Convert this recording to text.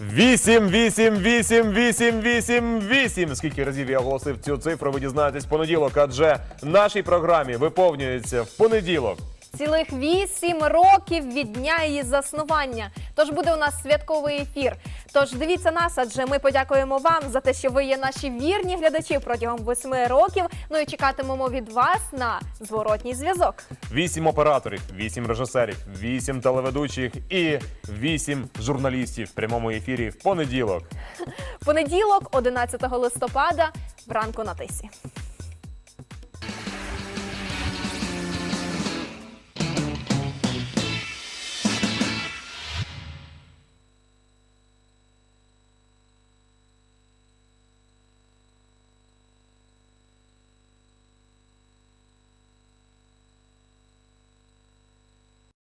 Вісім, вісім, вісім, вісім, вісім, вісім. Скільки разів я оголосив цю цифру, ви дізнаєтесь в понеділок, адже нашій програмі виповнюється в понеділок. Цілих вісім років від дня її заснування. Тож буде у нас святковий ефір. Тож дивіться нас, адже ми подякуємо вам за те, що ви є наші вірні глядачі протягом восьми років. Ну і чекатимемо від вас на зворотній зв'язок. Вісім операторів, вісім режисерів, вісім телеведучих і вісім журналістів в прямому ефірі в понеділок. Понеділок, 11 листопада, вранку на тисі.